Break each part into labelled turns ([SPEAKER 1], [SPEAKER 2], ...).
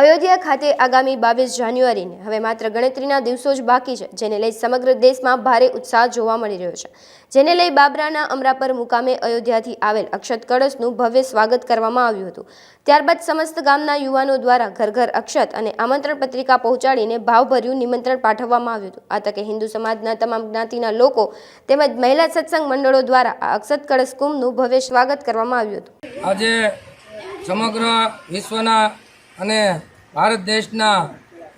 [SPEAKER 1] અયોધ્યા ખાતે આગામી બાવીસ જાન્યુઆરીને. હવે માત્ર ગણતરીના દિવસો જ બાકી છે, જેને લઈ સમગ્ર દેશમાં ભારે ઉત્સાહ જોવા મળી રહ્યો છે. જેને લઈ બાબરાના અમરાપર મુકામે અયોધ્યાથી આવેલ અક્ષત કળશનું ભવ્ય સ્વાગત કરવામાં આવ્યું હતું. ત્યારબાદ સમસ્ત ગામના યુવાનો દ્વારા ઘર ઘર અક્ષત અને આમંત્રણ પત્રિકા પહોંચાડીને ભાવભર્યું નિમંત્રણ પાઠવવામાં આવ્યું હતું. આ તકે હિન્દુ સમાજના તમામ જ્ઞાતિના લોકો તેમજ મહિલા સત્સંગ મંડળો દ્વારા આ અક્ષત કળશ કુંભનું ભવ્ય સ્વાગત કરવામાં આવ્યું હતું.
[SPEAKER 2] આજે સમગ્ર વિશ્વના અને ભારત દેશના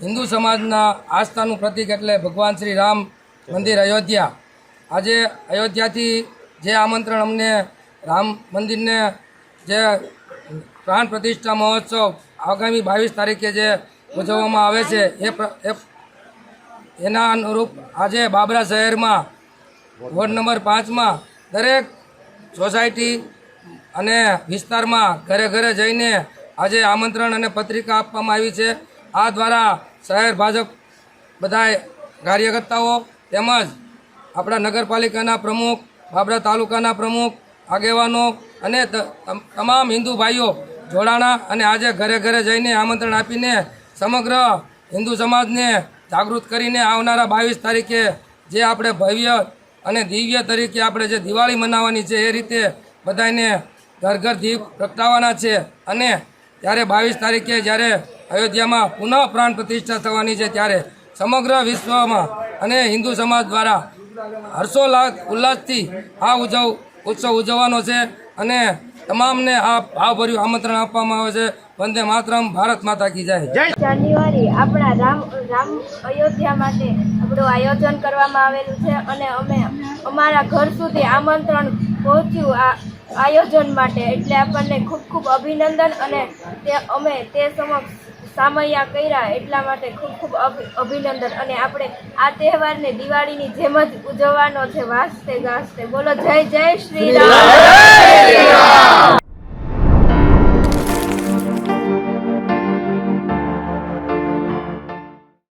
[SPEAKER 2] હિન્દુ સમાજના આસ્થાનું પ્રતીક એટલે ભગવાન શ્રી રામ મંદિર અયોધ્યા. આજે અયોધ્યાથી જે આમંત્રણ અમને રામ મંદિરને જે પ્રાણ પ્રતિષ્ઠા મહોત્સવ આગામી બાવીસ તારીખે જે ઉજવવામાં આવે છે, એ એના અનુરૂપ આજે બાબરા શહેરમાં વોર્ડ નંબર પાંચમાં દરેક સોસાયટી અને વિસ્તારમાં ઘરે ઘરે જઈને આજે આમંત્રણ અને પત્રિકા આપવામાં આવી છે. આ દ્વારા શહેર ભાજપ બધા કાર્યકર્તાઓ તેમજ આપણા નગરપાલિકાના પ્રમુખ, બાબરા તાલુકાના પ્રમુખ, આગેવાનો અને તમ- તમામ હિન્દુ ભાઈઓ જોડાણા અને આજે ઘરે ઘરે જઈને આમંત્રણ આપીને સમગ્ર હિન્દુ સમાજને જાગૃત કરીને આવનારા બાવીસ તારીખે જે આપણે ભવ્ય અને દિવ્ય તરીકે આપણે જે દિવાળી મનાવવાની છે એ રીતે બધાને ઘર ઘર દીપ પ્રગટાવવાના છે અને ત્યારે બાવીસ તારીખે જ્યારે અયોધ્યામાં પુનઃ પ્રાણ પ્રતિષ્ઠા થવાની છે ત્યારે સમગ્ર વિશ્વમાં અને હિન્દુ સમાજ દ્વારા હર્ષોલ્લાસ ઉલ્લાસથી આ ઉજવ ઉત્સવ ઉજવવાનો છે અને તમામને આ ભાવભર્યું આમંત્રણ આપવામાં આવે છે. વંદે માતરમ ભારત માતા કી જાય.
[SPEAKER 3] જાન્યુઆરી આપણા રામ રામ અયોધ્યા માટે આપણું આયોજન કરવામાં આવેલું છે અને અમે અમારા ઘર સુધી આમંત્રણ પહોંચ્યું. આ આયોજન માટે. એટલે આપણને ખૂબ ખૂબ અભિનંદન અને તે અમે તે સમક્ષ સામૈયા કર્યા એટલા માટે ખૂબ ખૂબ અભિ- અભિનંદન. અને આપણે આ તહેવારને દિવાળીની જેમ જ ઉજવવાનો છે. વાસ્તે ગાસ્તે બોલો જય જય શ્રી રામ.